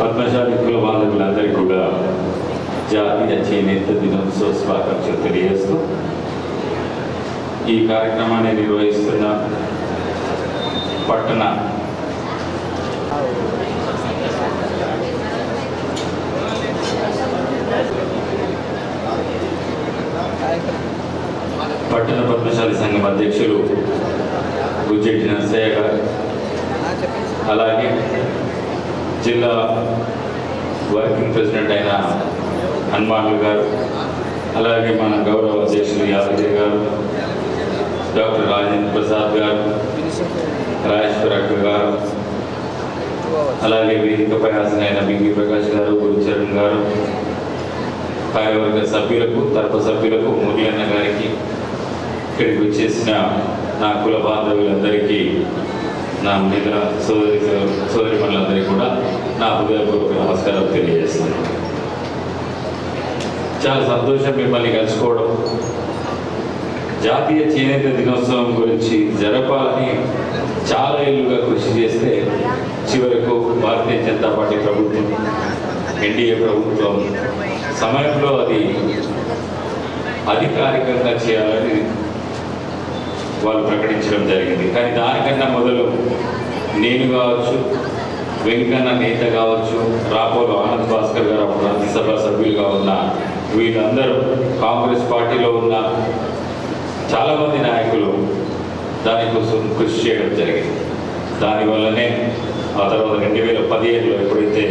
పద్మశాలి కుల బాంధవులందరికీ కూడా జాతీయ చేనేత దినోత్సవ శుభాకాంక్షలు తెలియజేస్తూ ఈ కార్యక్రమాన్ని నిర్వహిస్తున్న పట్టణ పట్టణ పద్మశాలి సంఘం అధ్యక్షులు గుజ్జెట్టి నర్సయ్య గారు. అలాగే జిల్లా వర్కింగ్ ప్రెసిడెంట్ అయిన హనుమాన్లు గారు అలాగే మన గౌరవ అధ్యక్షులు యాదగిరి గారు డాక్టర్ రాజేంద్ర ప్రసాద్ గారు రాజేశ్వర గారు అలాగే వేదికపై హాజరైన బింగి ప్రకాష్ గారు గురుచరణ్ గారు కార్యవర్గ సభ్యులకు తర్ప సభ్యులకు మురళన్న గారికి ఇక్కడికి వచ్చేసిన నా కుల బాంధవులందరికీ నా మిగతా సోదరి సోదరి మనులందరికీ కూడా నా హృదయపూర్వక నమస్కారం తెలియజేస్తాను చాలా సంతోషం మిమ్మల్ని కలుసుకోవడం. జాతీయ చేనేత దినోత్సవం గురించి జరపాలని చాలా ఏళ్ళుగా కృషి చేస్తే చివరకు భారతీయ జనతా పార్టీ ప్రభుత్వం ఎన్డీఏ ప్రభుత్వం సమయంలో అది అధికారికంగా చేయాలని వాళ్ళు ప్రకటించడం జరిగింది. కానీ దానికన్నా మొదలు నేను కావచ్చు వెంకన్న నేత కావచ్చు రాపోలు ఆనంద్ భాస్కర్ గారు అప్పుడు రాజ్యసభ సభ్యులుగా ఉన్న వీళ్ళందరూ కాంగ్రెస్ పార్టీలో ఉన్న చాలామంది నాయకులు దానికోసం కృషి చేయడం జరిగింది. దానివల్లనే ఆ తర్వాత రెండు వేల పదిహేనులో ఎప్పుడైతే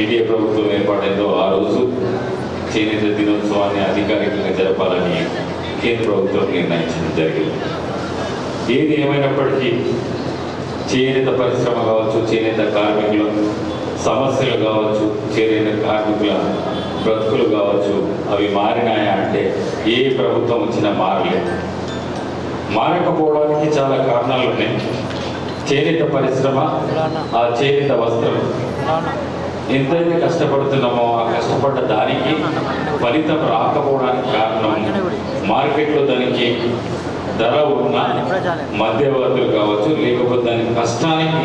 ఎన్డీఏ ప్రభుత్వం ఏర్పాటైందో ఆ రోజు చేనేత దినోత్సవాన్ని అధికారికంగా జరపాలని కేంద్ర ప్రభుత్వం నిర్ణయించడం జరిగింది. ఏది ఏమైనప్పటికీ చేనేత పరిశ్రమ కావచ్చు చేనేత కార్మికుల సమస్యలు కావచ్చు చేనేత కార్మికుల బ్రతుకులు కావచ్చు అవి మారినాయా అంటే ఏ ప్రభుత్వం వచ్చినా మారలేదు. మారకపోవడానికి చాలా కారణాలు ఉన్నాయి. చేనేత పరిశ్రమ ఆ చేనేత వస్త్రం ఎంతైతే కష్టపడుతున్నామో ఆ కష్టపడ్డ దానికి ఫలితం రాకపోవడానికి కారణం మార్కెట్లో దానికి ధర ఉన్న మధ్యవర్తులు కావచ్చు లేకపోతే దాని కష్టానికి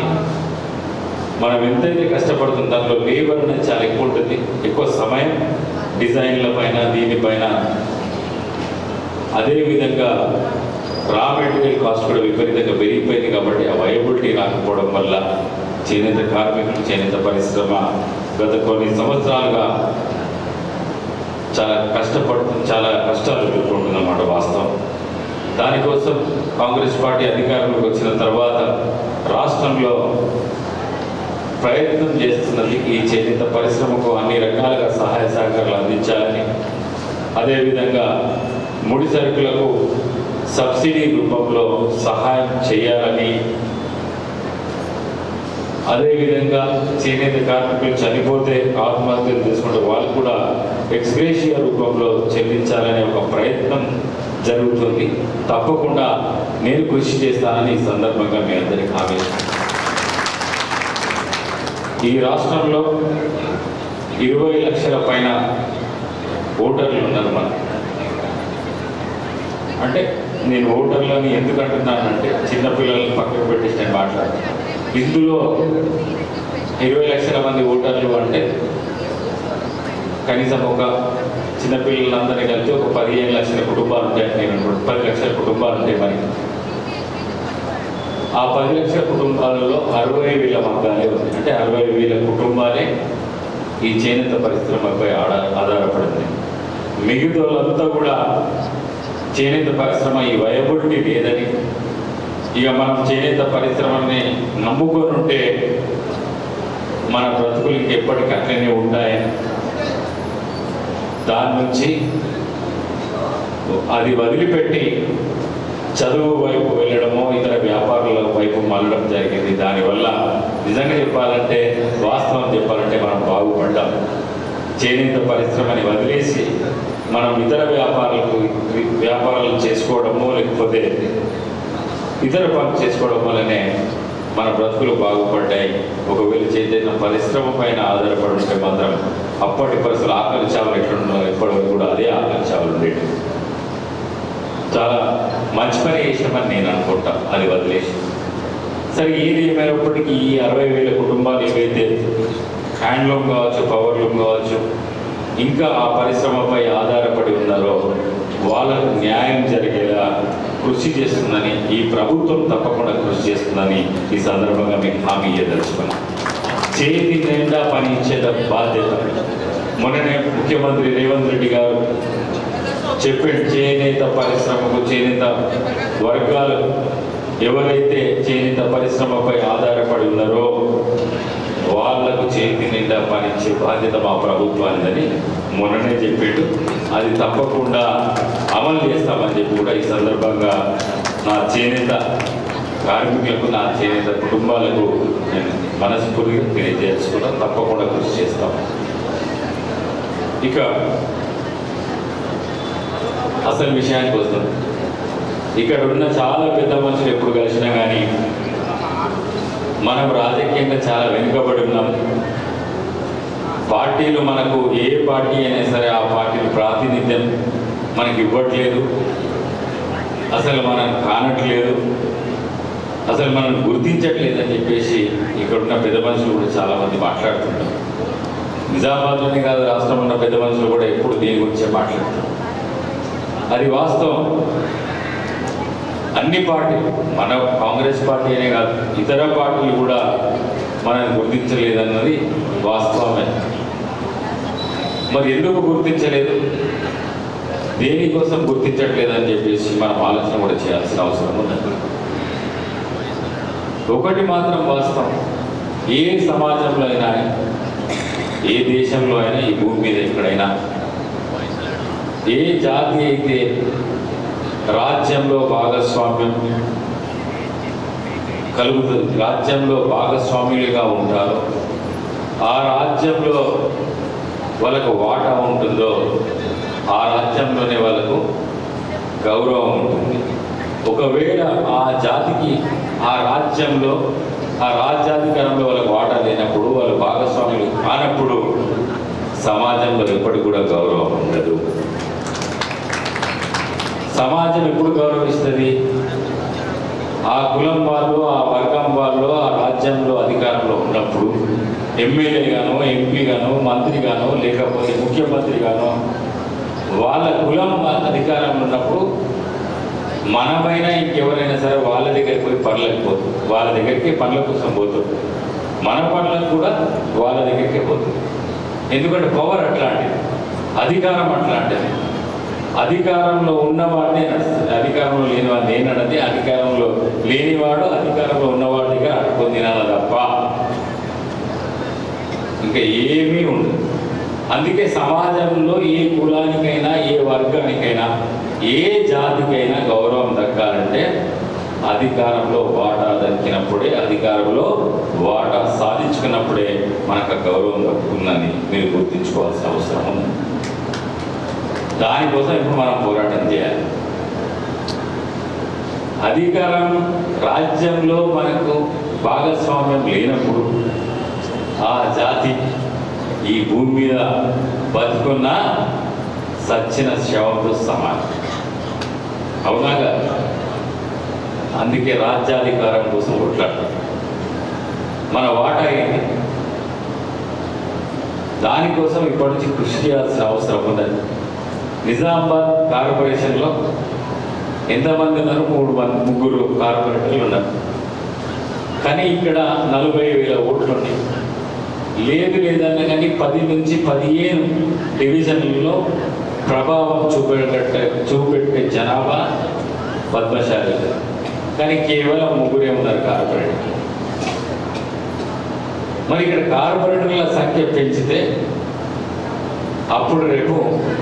మనం ఎంతైతే కష్టపడుతుందో దాంట్లో లేబర్ అనేది చాలా ఎక్కువ ఉంటుంది. ఎక్కువ సమయం డిజైన్ల పైన దీనిపైన అదేవిధంగా రా మెటీరియల్ కాస్ట్ కూడా విపరీతంగా పెరిగిపోయింది కాబట్టి ఆ వయబిలిటీ రాకపోవడం వల్ల చేనేత కార్మికులు చేనేత పరిశ్రమ గత కొన్ని సంవత్సరాలుగా చాలా కష్టపడు చాలా కష్టాలు ఎదుర్కొంటుందన్నమాట వాస్తవం. దానికోసం కాంగ్రెస్ పార్టీ అధికారంలోకి వచ్చిన తర్వాత రాష్ట్రంలో ప్రయత్నం చేస్తున్నది ఈ చేనేత పరిశ్రమకు అన్ని రకాలుగా సహాయ సహకారాలు అందించాలని అదేవిధంగా ముడి సరుకులకు సబ్సిడీ రూపంలో సహాయం చేయాలని అదేవిధంగా చేనేత కార్మికులు చనిపోతే ఆత్మహత్యలు చేసుకుంటే వాళ్ళు కూడా ఎక్స్గ్రేషియా రూపంలో చెల్లించాలనే ఒక ప్రయత్నం జరుగుతుంది. తప్పకుండా నేను కృషి చేస్తానని ఈ సందర్భంగా మీ అందరికీ హామీ ఈ రాష్ట్రంలో ఇరవై లక్షల పైన ఓటర్లు ఉన్నారు మనకు అంటే నేను ఓటర్లని ఎందుకు అంటున్నానంటే చిన్నపిల్లల్ని పక్కకు పెట్టేసి నేను మాట్లాడుతున్నాను ఇందులో ఇరవై లక్షల మంది ఓటర్లు అంటే కనీసం ఒక చిన్నపిల్లలందరినీ కలిపి ఒక పదిహేను లక్షల కుటుంబాలు ఉంటాయి నేను అనుకుంటున్నాను. పది లక్షల కుటుంబాలు ఉంటాయి మరి. ఆ పది లక్షల కుటుంబాలలో అరవై వేల మగ్గాలే ఉంది అంటే అరవై వేల కుటుంబాలే ఈ చేనేత పరిశ్రమపై ఆడ ఆధారపడింది మిగతా వాళ్ళంతా కూడా చేనేత పరిశ్రమ ఈ వయబుల్టీ లేదని ఇక మనం చేనేత పరిశ్రమని నమ్ముకొని ఉంటే మన బ్రతుకులు ఇంకెప్పటికీ అట్లనే ఉంటాయని దాని నుంచి అది వదిలిపెట్టి చదువు వైపు వెళ్ళడము ఇతర వ్యాపారుల వైపు మళ్ళడం జరిగింది. దానివల్ల నిజంగా చెప్పాలంటే వాస్తవం చెప్పాలంటే మనం బాగుపడ్డాం. చేనేత పరిశ్రమని వదిలేసి మనం ఇతర వ్యాపారాలకు వ్యాపారాలు చేసుకోవడము లేకపోతే ఇతర పనులు చేసుకోవడం వల్లనే మన బ్రతుకులు బాగుపడ్డాయి. ఒకవేళ చేతైన పరిశ్రమ పైన ఆధారపడి ఉంటే మాత్రం అప్పటి పరిస్థితులు ఆకలి చావులు ఎట్లుండో ఎప్పటివరకు కూడా అదే ఆకలి చావులు ఉండేవి చాలా మంచి పని చేసినామని నేను అనుకుంటా. అది వదిలేసి. సరే ఏది ఏమైనప్పటికీ ఈ అరవై వేల కుటుంబాలు ఏవైతే హ్యాండ్లూమ్ కావచ్చు పవర్లూమ్ కావచ్చు ఇంకా ఆ పరిశ్రమపై ఆధారపడి ఉన్నారో వాళ్ళకు న్యాయం జరిగేలా కృషి చేస్తుందని ఈ ప్రభుత్వం తప్పకుండా కృషి చేస్తుందని ఈ సందర్భంగా మీకు హామీ ఇయ్యదలుచుకున్నాం. చేతి నిండా పని ఇచ్చేట బాధ్యత? మొన్ననే ముఖ్యమంత్రి రేవంత్ రెడ్డి గారు చెప్పాడు చేనేత పరిశ్రమకు చేనేత వర్గాలు ఎవరైతే చేనేత పరిశ్రమపై ఆధారపడి ఉన్నారో వాళ్ళకు చేతి నిండా పనిచ్చే బాధ్యత మా ప్రభుత్వానిదని మొన్ననే చెప్పాడు అది తప్పకుండా అమలు చేస్తామని చెప్పి కూడా ఈ సందర్భంగా నా చేనేత కార్మికులకు నా చేనేత కుటుంబాలకు నేను మనస్ఫూర్తిగా తెలియజేసుకున్నా తప్పకుండా కృషి చేస్తాం. ఇక అసలు విషయానికి వస్తాం. ఇక్కడ ఉన్న చాలా పెద్ద మనుషులు ఎప్పుడు కలిసినా కానీ మనం రాజకీయంగా చాలా వెనుకబడి ఉన్నాం. పార్టీలు మనకు ఏ పార్టీ అయినా సరే ఆ పార్టీలు ప్రాతినిధ్యం మనకి ఇవ్వట్లేదు. అసలు మనం కానట్లేదు. అసలు మనం గుర్తించట్లేదు అని చెప్పేసి ఇక్కడ ఉన్న పెద్ద మనుషులు కూడా చాలామంది మాట్లాడుతుంటారు. నిజామాబాద్లోనే కాదు రాష్ట్రంలో ఉన్న పెద్ద మనుషులు కూడా ఎప్పుడు దీని గురించే మాట్లాడతారు. అది వాస్తవం. అన్ని పార్టీలు మన కాంగ్రెస్ పార్టీ అనే కాదు ఇతర పార్టీలు కూడా మనల్ని గుర్తించలేదన్నది వాస్తవమే. మరి ఎందుకు గుర్తించలేదు? దేనికోసం గుర్తించట్లేదని చెప్పేసి మనం ఆలోచన కూడా చేయాల్సిన అవసరం ఉన్నది ఒకటి మాత్రం వాస్తవం. ఏ సమాజంలో అయినా ఏ దేశంలో అయినా ఈ భూమి మీద ఎక్కడైనా ఏ జాతి అయితే రాజ్యంలో భాగస్వామ్యం కలుగుతుంది రాజ్యంలో భాగస్వాములుగా ఉంటారో ఆ రాజ్యంలో వాళ్ళకు వాటా ఉంటుందో ఆ రాజ్యంలోనే వాళ్ళకు గౌరవం ఉంటుంది. ఒకవేళ ఆ జాతికి ఆ రాజ్యంలో ఆ రాజ్యాధికారంలో వాళ్ళకు వాటా లేనప్పుడు వాళ్ళు భాగస్వాములు కానప్పుడు సమాజంలో ఎప్పటికి కూడా గౌరవం ఉండదు. సమాజం ఎప్పుడు గౌరవిస్తుంది? ఆ కులం వాళ్ళు ఆ వర్గం వాళ్ళు ఆ రాజ్యంలో అధికారం ఉన్నప్పుడు ఎమ్మెల్యే గానో ఎంపీ గానో మంత్రి లేకపోతే ముఖ్యమంత్రిగానో వాళ్ళ కులం అధికారంలో ఉన్నప్పుడు మనమైన ఇంకెవరైనా సరే వాళ్ళ దగ్గరికి పోయి పనులకు పోతుంది వాళ్ళ దగ్గరికి పనుల కోసం పోతుంది మన పనులకు కూడా వాళ్ళ దగ్గరికే పోతుంది ఎందుకంటే పవర్ అట్లాంటిది. అధికారం అట్లాంటిది. అధికారంలో ఉన్నవాడినే నడుస్తుంది. అధికారంలో లేనివాడు నేనన్నది అధికారంలో లేనివాడు అధికారంలో ఉన్నవాడి దగ్గర అడుకొని తినాలి తప్ప ఇంకా ఏమీ ఉండదు. అందుకే సమాజంలో ఏ కులానికైనా ఏ వర్గానికైనా ఏ జాతికైనా గౌరవం దక్కాలంటే అధికారంలో వాటా దక్కినప్పుడే అధికారంలో వాటా సాధించుకున్నప్పుడే మనకు గౌరవం దక్కుతుందని మీరు గుర్తుంచుకోవాల్సిన అవసరం ఉంది. దానికోసం ఇప్పుడు మనం పోరాటం చేయాలి. అధికారం రాజ్యంలో మనకు భాగస్వామ్యం లేనప్పుడు ఆ జాతి ఈ భూమి మీద బతుకున్న సచ్చిన శవంతో సమానం అవునా కదా? అందుకే రాజ్యాధికారం కోసం కొట్లాడతాం మన వాటా ఏంటి? దానికోసం ఇప్పటి నుంచి కృషి చేయాల్సిన అవసరం ఉందండి నిజామాబాద్ కార్పొరేషన్లో ఎంతమంది ఉన్నారు? మూడు మంది ముగ్గురు కార్పొరేటర్లు ఉన్నారు. కానీ ఇక్కడ నలభై వేల ఓట్లు ఉన్నాయి లేదు లేదన్న కానీ పది నుంచి పదిహేను డివిజన్లలో ప్రభావం చూపెట్ట చూపెట్టే జనాభా పద్మశాలి. కానీ కేవలం ముగ్గురే ఉన్నారు కార్పొరేటర్ మరి ఇక్కడ కార్పొరేటర్ల సంఖ్య పెంచితే అప్పుడు రేపు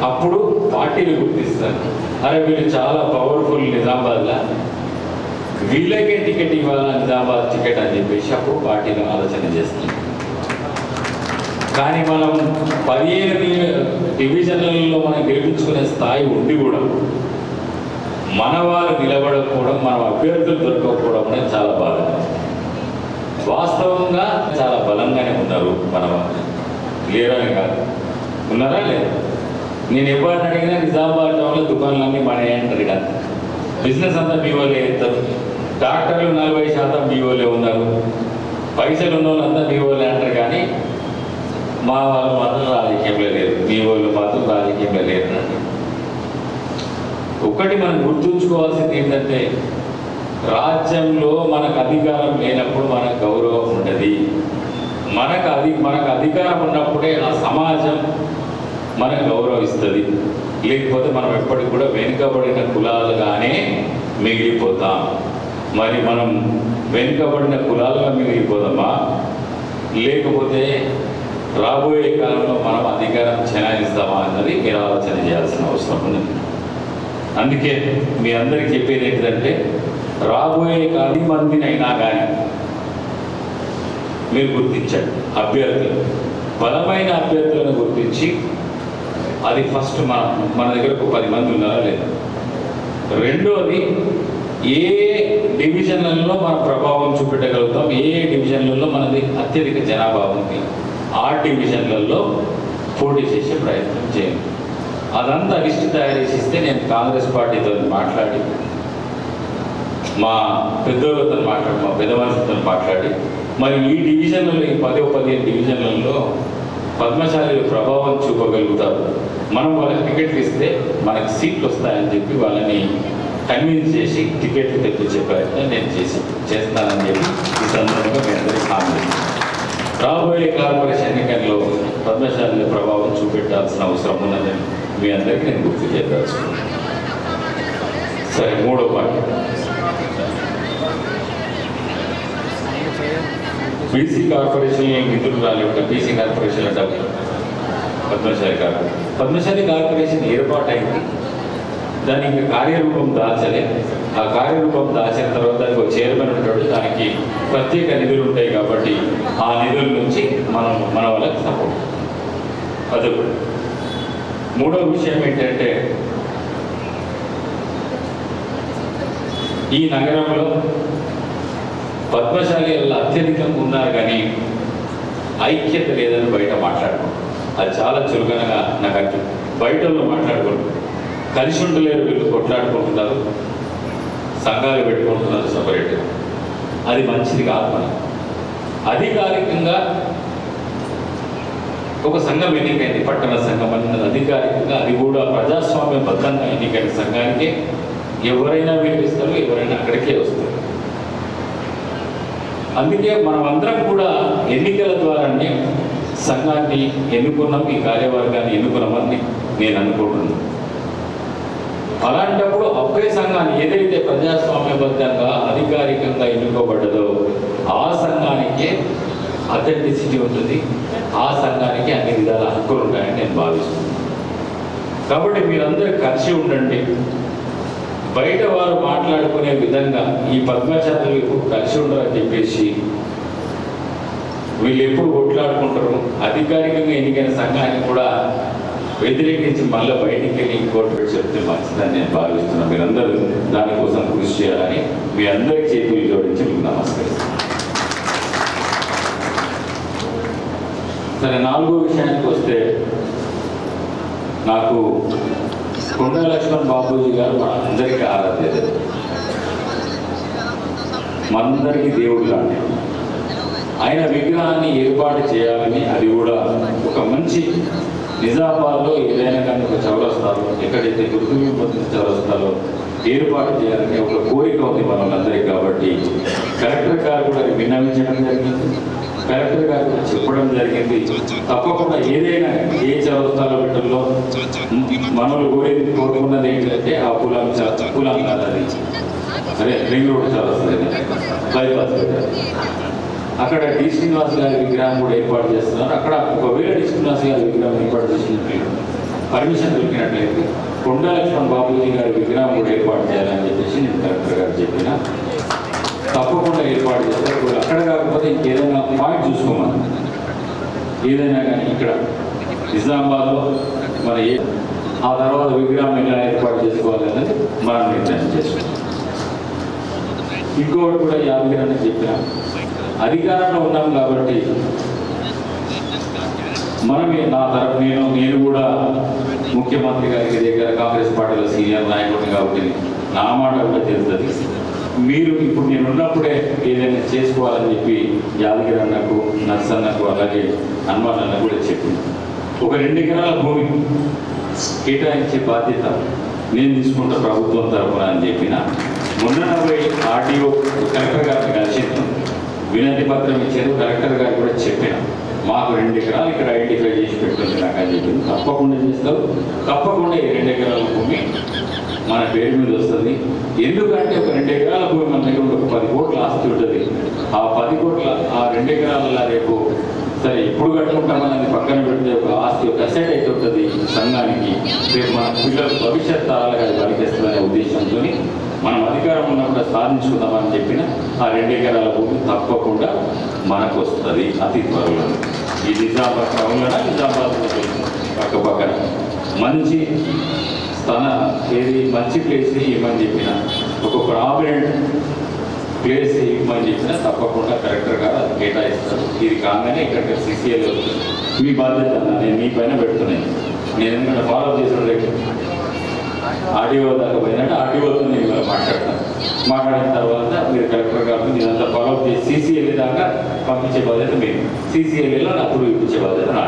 అప్పుడు పార్టీలు గుర్తిస్తారు. అరే వీళ్ళు చాలా పవర్ఫుల్ నిజామాబాద్లా. వీళ్ళకే టికెట్ ఇవ్వాలా నిజామాబాద్ టికెట్ అని చెప్పేసి అప్పుడు పార్టీలు ఆలోచన చేస్తుంది కానీ మనం పదిహేను డివిజన్లలో మనం గెలిపించుకునే స్థాయి ఉండి కూడా మన వారు నిలబడకపోవడం మన అభ్యర్థులు దొరకకపోవడం అనేది చాలా బాధ. వాస్తవంగా చాలా బలంగానే ఉన్నారు మన లేరని కాదు. ఉన్నారా లేదా? నేను ఎవరిని అడిగినా నిజామాబాద్ టౌన్లో దుకాణాలన్నీ మనే అంటారు ఇక్కడ బిజినెస్ అంతా మీ వాళ్ళే ఎత్తారు డాక్టర్లు నలభై శాతం మీ వాళ్ళే ఉన్నారు? పైసలు ఉన్న వాళ్ళంతా మీ వాళ్ళే అంటారు కానీ మా వాళ్ళు మాత్రం రాజకీయంలో లేరు. మీ వాళ్ళు మాత్రం రాజకీయంలో లేరు. ఒకటి మనం గుర్తుంచుకోవాల్సింది ఏంటంటే రాజ్యంలో మనకు అధికారం లేనప్పుడు మనకు గౌరవం ఉండదు. మనకు అది మనకు అధికారం ఉన్నప్పుడే ఆ సమాజం మనకు గౌరవిస్తుంది. లేకపోతే మనం ఎప్పటికి కూడా వెనుకబడిన కులాలుగానే మిగిలిపోతాం. మరి మనం వెనుకబడిన కులాలుగా మిగిలిపోదామా? లేకపోతే రాబోయే కాలంలో మనం అధికారం చెలాయిస్తామా అన్నది మీరు ఆలోచన చేయాల్సిన అవసరం ఉంది. అందుకే మీ అందరికి చెప్పేది ఏంటంటే రాబోయే పది మందినైనా కానీ మీరు గుర్తించండి. అభ్యర్థులు బలమైన అభ్యర్థులను గుర్తించి అది ఫస్ట్ మన మన దగ్గర ఒక పది మంది ఉన్నారా లేదా? రెండోది ఏ డివిజన్లలో మన ప్రభావం చూపెట్టగలుగుతాం ఏ డివిజన్లలో మనది అత్యధిక జనాభా ఉంది? ఆ డివిజన్లలో పోటీ చేసే ప్రయత్నం చేయండి. అదంతా లిస్ట్ తయారు చేసిస్తే నేను కాంగ్రెస్ పార్టీతో మాట్లాడి మా పెద్దోళ్ళతో మాట్లాడి మా పెద్ద మనుషులతో మాట్లాడి మరి ఈ డివిజన్లలో ఈ పదో పదిహేను డివిజన్లలో పద్మశాలి ప్రభావం చూపగలుగుతారు. మనం వాళ్ళకి టికెట్లు ఇస్తే మనకి సీట్లు వస్తాయని చెప్పి వాళ్ళని కన్విన్స్ చేసి టికెట్లు తెప్పించే ప్రయత్నం నేను చేసి చేస్తానని చెప్పి ఈ సందర్భంగా మీ అందరికీ హామీ రాబోయే కార్పొరేషన్ ఎన్నికల్లో పద్మశాలి ప్రభావం చూపెట్టాల్సిన అవసరం ఉన్నదని మీ అందరికీ నేను గుర్తు చేయదలుచుకున్నాను. సరే మూడో పాయింట్. బీసీ కార్పొరేషన్ నిధులు రాలేక బీసీ కార్పొరేషన్లో డబ్బు పద్మశాలి కార్పొరేషన్. పద్మశాలి కార్పొరేషన్ ఏర్పాటైంది. దానికి ఇంకా కార్యరూపం దాల్చలే. ఆ కార్యరూపం దాల్చిన తర్వాత దానికి ఒక చైర్మన్ ఉంటాడు. దానికి ప్రత్యేక నిధులు ఉంటాయి కాబట్టి ఆ నిధుల నుంచి మనం మన వాళ్ళకి సపోర్ట్ అది మూడో విషయం ఏంటంటే ఈ నగరంలో పద్మశాలి అత్యధికంగా ఉన్నారు కానీ ఐక్యత లేదని బయట మాట్లాడుకో అది చాలా చురుకనగా నాకు అర్థం బయట వాళ్ళు కలిసి ఉండలేరు వీళ్ళు కొట్లాడుకుంటున్నారు. సంఘాలు పెట్టుకుంటున్నారు సపరేట్గా అది మంచిది కాదు మనం. అధికారికంగా ఒక సంఘం ఎన్నికైంది పట్టణ సంఘం అన్నది అధికారికంగా అది కూడా ప్రజాస్వామ్య బద్దంగా ఎన్నికైన సంఘానికి ఎవరైనా వినిపిస్తారు ఎవరైనా అక్కడికే వస్తారు. అందుకే మనం అందరం కూడా ఎన్నికల ద్వారానే సంఘాన్ని ఎన్నుకున్నాం ఈ కార్యవర్గాన్ని ఎన్నుకున్నామని నేను అనుకుంటున్నాను. అలాంటప్పుడు ఒకే సంఘాన్ని ఏదైతే ప్రజాస్వామ్యబద్ధంగా అధికారికంగా ఎన్నుకోబడ్డదో ఆ సంఘానికే అథెంటిసిటీ ఉంటుంది. ఆ సంఘానికి అన్ని విధాల హక్కులు ఉంటాయని నేను భావిస్తున్నాను. కాబట్టి మీరందరూ కలిసి ఉండండి. బయట వారు మాట్లాడుకునే విధంగా ఈ పద్మచారులు ఎప్పుడు కలిసి ఉండరని చెప్పేసి వీళ్ళు ఎప్పుడు కొట్లాడుకుంటారు. అధికారికంగా ఎన్నికైన సంఘాన్ని కూడా వ్యతిరేకించి మళ్ళీ బయటికి వెళ్ళి ఇంకోటి పెట్టి చెప్తే మంచిదని నేను భావిస్తున్నాను మీరందరూ దానికోసం కృషి చేయాలని మీ అందరి చేతులు జోడించి మీకు నమస్కరిస్తున్నాను సరే నాలుగో విషయానికి వస్తే నాకు కొండ లక్ష్మణ్ బాబూజీ గారు మన అందరికీ ఆరాధ్య మనందరికీ దేవుడు లాంటి ఆయన విగ్రహాన్ని ఏర్పాటు చేయాలని అది కూడా ఒక మంచి నిజామాబాద్లో ఏదైనా కానీ ఒక చౌరస్తాలో ఎక్కడైతే గుర్తింపు పొందిన చౌరస్తాలో ఏర్పాటు చేయాలని ఒక కోరిక ఉంది మనందరికీ కాబట్టి. కలెక్టర్ గారు కూడా విన్నవించడం జరిగింది. కలెక్టర్ గారు కూడా చెప్పడం జరిగింది. తప్పకుండా ఏదైనా ఏ చౌరస్తాల బిడ్డల్లో మనలు కోరేది కోరుకున్నది ఏంటంటే ఆ కులం చ- కులం కాదు అది అదే రింగ్ రోడ్ చౌరస్తా బైపాస్ అక్కడ డి శ్రీనివాస్ గారి విగ్రహం కూడా ఏర్పాటు చేస్తున్నారు. అక్కడ ఒకవేళ డి శ్రీనివాస్ గారి విగ్రహం ఏర్పాటు చేసినట్లయితే పర్మిషన్ దొరికినట్లయితే కొండ లక్ష్మణ్ బాబూజీ గారి విగ్రహం కూడా ఏర్పాటు చేయాలని చెప్పేసి నేను కలెక్టర్ గారు చెప్పిన. తప్పకుండా ఏర్పాటు చేస్తారు ఇప్పుడు అక్కడ కాకపోతే ఇంకేదైనా పాయింట్ చూసుకోమని. ఏదైనా కానీ ఇక్కడ నిజామాబాద్లో మన ఏ ఆ తర్వాత విగ్రహం ఎలా ఏర్పాటు చేసుకోవాలి అనేది మనం నిర్ణయం చేసుకుంటాం. ఇంకోటి కూడా యాభై అని చెప్పిన అధికారంలో ఉన్నాం కాబట్టి మనం నా తరపు నేను నేను కూడా ముఖ్యమంత్రి గారికి దగ్గర కాంగ్రెస్ పార్టీలో సీనియర్ నాయకుడిని కాబట్టి నా మాట కూడా తెలుస్తుంది. మీరు ఇప్పుడు నేను ఉన్నప్పుడే ఏదైనా చేసుకోవాలని చెప్పి యాదగిరి అన్నకు నర్సన్నకు అలాగే హనుమాన్ అన్న కూడా చెప్పింది ఒక రెండు ఎకరాల భూమి కేటాయించే బాధ్యత నేను తీసుకుంటా ప్రభుత్వం తరఫున అని చెప్పిన. మొన్న నలభై ఆర్టీఓ కలెక్టర్ గారిని కలిసింది వినతి పత్రం ఇచ్చారు కలెక్టర్ గారు కూడా చెప్పిన మాకు రెండు ఎకరాలు ఇక్కడ ఐడెంటిఫై చేసి పెట్టండి నాకు అని చెప్పింది తప్పకుండా చేస్తావు. తప్పకుండా ఈ రెండు ఎకరాల భూమి మన పేరు మీద వస్తుంది. ఎందుకంటే ఒక రెండు ఎకరాల భూమి మన దగ్గర ఒక పది కోట్ల ఆస్తి ఉంటుంది. ఆ పది కోట్ల ఆ రెండు ఎకరాల రేపు సరే ఎప్పుడు కట్టుకుంటామన్నది పక్కన పెడితే ఒక ఆస్తి ఒక అసెట్ అయితే ఉంటుంది సంఘానికి. రేపు మన పిల్లల భవిష్యత్ తరాలకు అది పనిచేస్తుందనే ఉద్దేశంతో మనం అధికారం ఉన్నప్పుడు సాధించుకుందామని చెప్పిన ఆ రెండు ఎకరాల భూమి తప్పకుండా మనకు వస్తుంది అతి త్వరలో. ఈ నిజామాబాద్ టౌన్లోనా నిజామాబాద్ పక్క పక్కన మంచి తన ఏది మంచి ప్లేస్ ఇవ్వమని చెప్పిన ఒక ప్రామినెంట్ ప్లేస్ ఇవ్వమని చెప్పిన తప్పకుండా కలెక్టర్ గారు అది కేటాయిస్తారు. ఇది కాగానే ఇక్కడ సిసిఎల్ మీ బాధ్యత నేను మీ పైన పెడుతున్నాను. నేను ఎందుకంటే ఫాలో చేసిన ఆడియో దాకా పోయిందంటే ఆడియోతో నేను మాట్లాడతాను. మాట్లాడిన తర్వాత మీరు కలెక్టర్ గారు ఇదంతా ఫాలో చేసి సీసీఎల్ దాకా పంపించే బాధ్యత మీరు సీసీఎల్ఏలో అప్పుడు ఇప్పించే బాధ్యత నా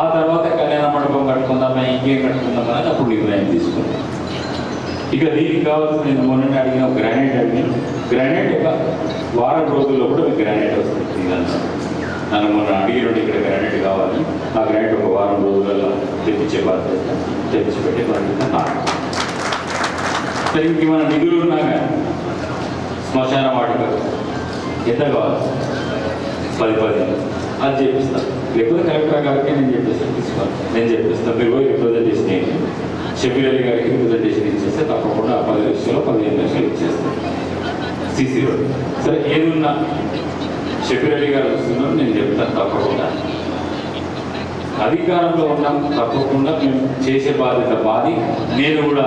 ఆ తర్వాత కళ్యాణ మండపం కట్టుకుందామా ఇంకేం కట్టుకుందామా అనేది అప్పుడు నిర్ణయం తీసుకుంటాం ఇక దీనికి కావాల్సిన నేను మొన్న అడిగిన ఒక గ్రానైట్ అడిగిన గ్రానైట్ ఒక వారం రోజుల్లో కూడా మీకు గ్రానైట్ వస్తుంది. ఇదంతా. నన్ను మొన్న అడిగినట్టు ఇక్కడ గ్రానైట్ కావాలి ఆ గ్రానైట్ ఒక వారం రోజులలో తెప్పించే బాధ్యత తెప్పించి పెట్టే బాధ్యత నాకు. సరే మన నిధులు ఉన్నాక శ్మశాన వాటిక ఎంత కావాలి పది పది. అది చేపిస్తాను లేకపోతే కలెక్టర్ గారికి నేను చెప్పేస్తాను తీసుకోవాలి నేను చెప్పిస్తాను మీరు పోయి రిప్రజెంటేషన్ ఏంటి షబీర్ అలీ గారికి రిప్రజెంటేషన్ ఇచ్చేస్తే తప్పకుండా ఆ పది లక్షలు పదిహేను లక్షలు ఇచ్చేస్తాను సీసీ రోడ్. సరే ఏదున్నా? షబీర్ అలీ గారు వస్తున్నారు నేను చెప్తాను తప్పకుండా. అధికారంలో ఉన్నాం తప్పకుండా మేము చేసే బాధ్యత బాధి నేను కూడా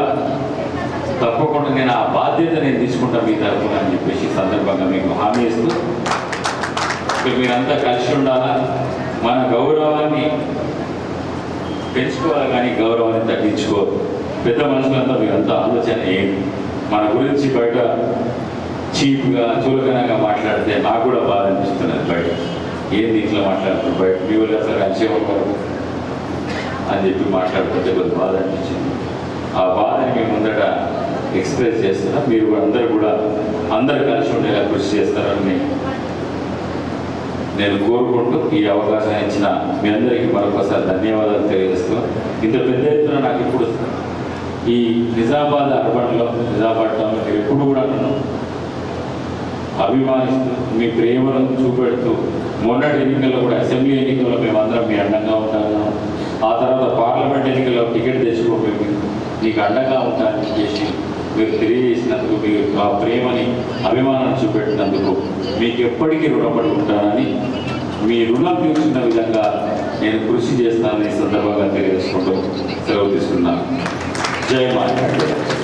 తప్పకుండా నేను ఆ బాధ్యత నేను తీసుకుంటాను మీ తరఫున అని చెప్పేసి సందర్భంగా మీకు హామీ ఇస్తూ ఇక మీరంతా కలిసి ఉండాలా? మన గౌరవాన్ని పెంచుకోవాలి కానీ గౌరవాన్ని తగ్గించుకో పెద్ద మనుషులంతా మీరంతా ఆలోచన ఏంటి మన గురించి బయట చీప్గా చులకనగా మాట్లాడితే నాకు కూడా బాధ అనిపిస్తున్నది బయట. ఏంది ఇట్లా మాట్లాడుతున్నారు? బయట మీ వాళ్ళు అసలు కలిసే ఉంటారు అని చెప్పి మాట్లాడుకుంటే కొద్ది బాధ అనిపించింది. ఆ బాధని మీ ముందట ఎక్స్ప్రెస్ చేస్తున్నా మీరు అందరూ కూడా అందరు కలిసి ఉండేలా కృషి చేస్తారని నేను కోరుకుంటూ ఈ అవకాశం ఇచ్చిన మీ అందరికీ మరొకసారి ధన్యవాదాలు తెలియజేస్తూ ఇంత పెద్ద ఎత్తున నాకు ఇప్పుడు ఈ నిజామాబాద్ అర్బన్లో నిజామాబాద్ టౌన్లో మీరు ఎప్పుడు కూడా నన్ను అభిమానిస్తూ మీ ప్రేమను చూపెడుతూ మొన్నటి ఎన్నికల్లో కూడా అసెంబ్లీ ఎన్నికల్లో మేమందరం మీ అండంగా ఉంటాను ఆ తర్వాత పార్లమెంట్ ఎన్నికల్లో టికెట్ తెచ్చుకో మీకు నీకు అండగా ఉంటానని చెప్పేసి మీరు తెలియజేసినందుకు మీరు ఆ ప్రేమని అభిమానాన్ని చూపెట్టినందుకు మీకు ఎప్పటికీ రుణపడి ఉంటానని మీ రుణం తీర్చున్న విధంగా నేను కృషి చేస్తానని సందర్భంగా తెలియజేసుకుంటూ సెలవు తీసుకున్నాను. జయ మాత.